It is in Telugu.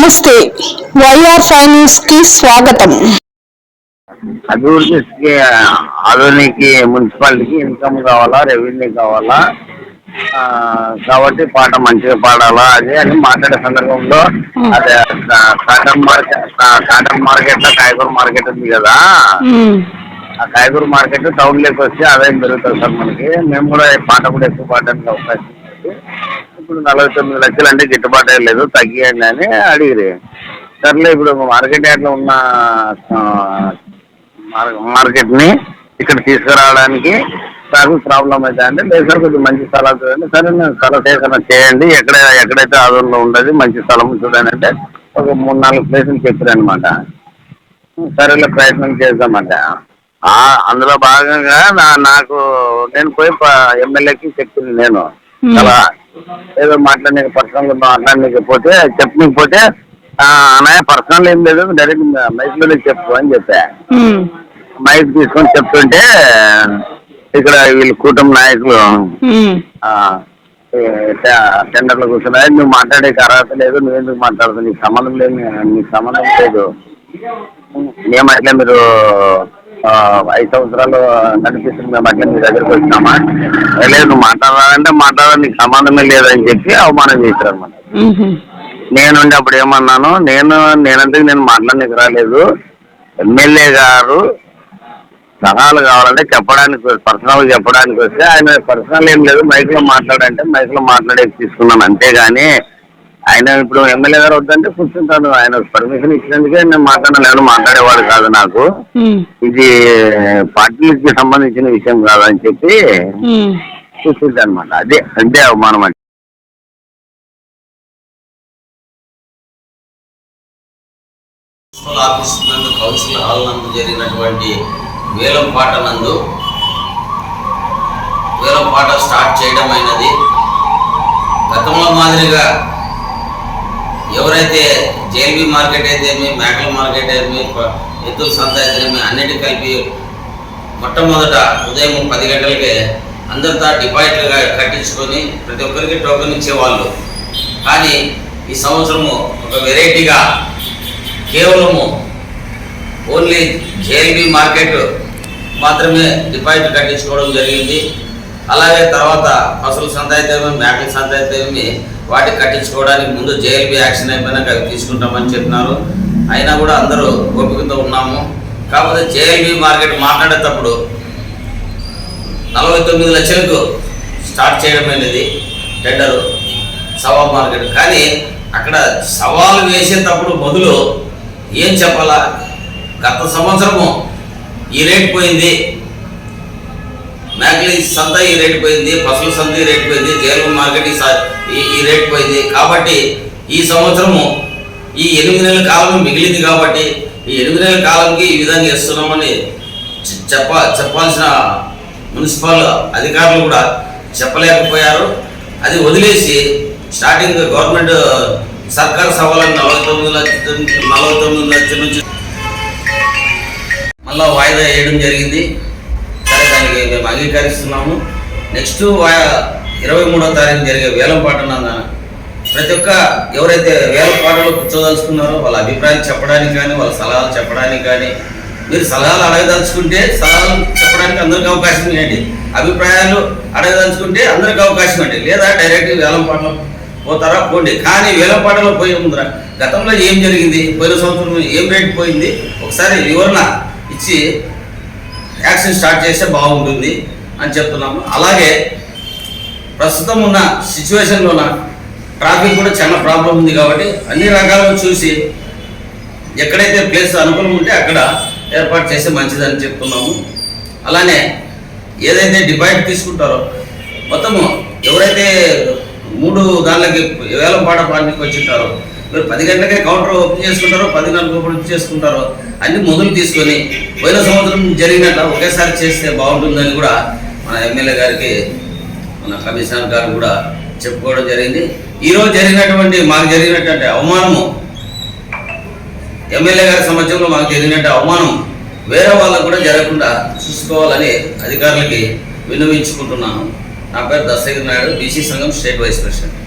నమస్తే. వైఆర్ ఫైనాన్స్కి స్వాగతం అభివృద్ధికి ఆధునిక మున్సిపాలిటీకి ఇన్కమ్ కావాలా రెవెన్యూ కావాలా? కాబట్టి పాట మంచిగా పాడాలా అది అని మాట్లాడే సందర్భంలో అదే కాటన్ మార్కెట్ కాటన్ మార్కెట్లో కాయగూర మార్కెట్ ఉంది కదా? ఆ కాయగూర మార్కెట్ టౌన్లోకి వచ్చి ఆదాయం పెరుగుతుంది సార్ మనకి. మేము కూడా పాట కూడా ఎక్కువ పాడడానికి అవకాశం ఇప్పుడు నలభై తొమ్మిది లక్షలు అంటే గిట్టుబాటు లేదు తగ్గియండి అని అడిగిరి సర్లే ఇప్పుడు మార్కెట్ యార్డ్లో ఉన్న ఆ, మార్- మార్కెట్ని ఇక్కడ తీసుకురావడానికి ట్రాఫిక్ ప్రాబ్లం అయితే అంటే లేదు సార్ కొంచెం మంచి స్థలాలు చూడండి. సరే నేను స్థల సేకరణ చేయండి. ఎక్కడ ఎక్కడైతే ఆదరణలో ఉండదు మంచి స్థలం చూడండి అంటే ఒక మూడు నాలుగు ప్లేసులు చెప్పారనమాట సరేలే ప్రయత్నం చేద్దామంట. అందులో భాగంగా నా నాకు నేను పోయి ఎమ్మెల్యేకి చెప్పింది నేను. అలా ఏదో మాట్లాడనీకి పర్సనల్ మాట్లాడనీకి పోతే చెప్పనీకి ఆ, అన్నయ్య పర్సనల్ ఏం లేదు డైరెక్ట్ మైక్లోనే చెప్పు అని చెప్పా. మైక్ తీసుకొని చెప్తుంటే ఇక్కడ వీళ్ళు కూటమి నాయకులు టెండర్లో కూర్చున్నా నువ్వు మాట్లాడే అర్హత లేదు నువ్వు ఎందుకు మాట్లాడుతావు నీకు సంబంధం లేదు నీకు సంబంధం లేదు. మేము అట్లా మీరు ఐదు సంవత్సరాలు నడిపిస్తుంది మేము అట్లా మీ దగ్గరికి వచ్చినామా? లేదు నువ్వు మాట్లాడాలంటే మాట్లాడాలి నీకు సంబంధమే లేదని చెప్పి అవమానం చేశారు అనమాట నేనుండి అప్పుడు ఏమన్నాను నేను నేనంతకు నేను మాట్లాడడానికి రాలేదు. ఎమ్మెల్యే గారు సలహాలు కావాలంటే చెప్పడానికి పర్సనల్ చెప్పడానికి వస్తే ఆయన పర్సనల్ ఏం లేదు మైక్లో మాట్లాడంటే మైక్లో మాట్లాడే తీసుకున్నాను. అంతేగాని ఆయన ఇప్పుడు ఎమ్మెల్యే గారు వద్దంటే కూర్చుంటాను. ఆయన పర్మిషన్ ఇచ్చినందుకే నేను మాట్లాడాను. ఎవరు మాట్లాడేవాడు కాదు నాకు. ఇది పార్టీలకి సంబంధించిన విషయం కాదని చెప్పి కూర్చుంటా అనమాట అదే అంతే అవమానం అంటే. మున్సిపల్ ఆఫీస్ నందు కౌన్సిల్ హాల్ నందు జరిగినటువంటి వేలం పాట నందు వేలం పాట స్టార్ట్ చేయడం అయినది. గతంలో మాదిరిగా ఎవరైతే జేఎల్బీ మార్కెట్ అయితేమి మేకల మార్కెట్ అయితేమి ప- ఎద్దుల సంత అయితేనేమి అన్నిటి కలిపి మొట్టమొదట ఉదయం పది గంటలకే అందరితో డిపాజిట్లుగా కట్టించుకొని ప్రతి ఒక్కరికి టోకెన్ ఇచ్చేవాళ్ళు. కానీ ఈ సంవత్సరము ఒక వెరైటీగా కేవలము ఓన్లీ జేఎల్బీ మార్కెట్ మాత్రమే డిపాజిట్ కట్టించుకోవడం జరిగింది. అలాగే తర్వాత పశువుల సంత అయితేమి మేకల సంత అయితేమి వాటికి కట్టించుకోవడానికి ముందు జేఎల్బీ యాక్షన్ అయిపోయినాక అవి తీసుకుంటామని చెప్పినారు. అయినా కూడా అందరూ ఓపికతో ఉన్నాము. కాకపోతే జేఎల్బీ మార్కెట్ మాట్లాడేటప్పుడు నలభై తొమ్మిది లక్షలకు స్టార్ట్ చేయడం అనేది టెండరు సవాల్ మార్కెట్. కానీ అక్కడ సవాలు వేసేటప్పుడు మొదలు ఏం చెప్పాలా? గత సంవత్సరము ఈ రేట్ పోయింది. మేకలి సంత ఈ రేట్ పోయింది పశువుల సంత ఈ రేట్ పోయింది జైలు మార్కెట్ ఈ ఈ- ఈ రేట్ పోయింది. కాబట్టి ఈ సంవత్సరము ఈ ఎనిమిది నెలల కాలం మిగిలింది కాబట్టి ఈ ఎనిమిది నెలల కాలంకి ఈ విధంగా ఇస్తున్నామని చెప్ప చెప్పాల్సిన మున్సిపల్ అధికారులు కూడా చెప్పలేకపోయారు. అది వదిలేసి స్టార్టింగ్ గవర్నమెంట్ సర్కార్ సవాళ్ళని నలభై తొమ్మిది లక్షల నలభై తొమ్మిది లక్షల నుంచి మళ్ళీ వాయిదా వేయడం జరిగింది. దానికి మేము అంగీకరిస్తున్నాము. నెక్స్ట్ ఇరవై మూడో తారీఖు జరిగే వేలం పాట ప్రతి ఒక్క ఎవరైతే వేలం పాటలు కూర్చోదలుచుకున్నారో వాళ్ళ అభిప్రాయం చెప్పడానికి కానీ వాళ్ళ సలహాలు చెప్పడానికి కానీ మీరు సలహాలు అడగదలుచుకుంటే సలహాలు చెప్పడానికి అందరికీ అవకాశం ఇవ్వండి. అభిప్రాయాలు అడగదలుచుకుంటే అందరికి అవకాశం ఏంటి లేదా డైరెక్ట్ వేలం పాటలు పోతారా? పోండి. కానీ వేలం పాటలో పోయే ముందర గతంలో ఏం జరిగింది? పోయిన సంవత్సరం ఏం రేటు పోయింది? ఒకసారి వివరణ ఇచ్చి యాక్షన్ స్టార్ట్ చేస్తే బాగుంటుంది అని చెప్తున్నాము. అలాగే ప్రస్తుతం ఉన్న సిచ్యువేషన్లోన ట్రాఫిక్ కూడా చాలా ప్రాబ్లం ఉంది కాబట్టి అన్ని రకాలుగా చూసి ఎక్కడైతే ప్లేస్ అనుకూలం ఉంటే అక్కడ ఏర్పాటు చేస్తే మంచిదని చెప్తున్నాము. అలానే ఏదైతే డిపాజిట్ తీసుకుంటారో మొత్తము ఎవరైతే మూడు దానిలోకి వేలం పాట పాటకి వచ్చింటారో మీరు పది గంటలకే కౌంటర్ ఓపెన్ చేసుకుంటారో పది గంటలకు ఓపెన్ చేసుకుంటారో అన్ని మొదలు తీసుకొని పోయిన సంవత్సరం జరిగినట్టు ఒకేసారి చేస్తే బాగుంటుందని కూడా మన ఎమ్మెల్యే గారికి మన కమిషనర్ గారు కూడా చెప్పుకోవడం జరిగింది. ఈరోజు జరిగినటువంటి మాకు జరిగినటువంటి అవమానము ఎమ్మెల్యే గారి సమక్షంలో మాకు జరిగినట్టు అవమానం వేరే వాళ్ళకు కూడా జరగకుండా చూసుకోవాలని అధికారులకి విన్నవించుకుంటున్నాను. నా పేరు దశగిరి నాయుడు బీసీ సంఘం స్టేట్ వైస్ ప్రెసిడెంట్.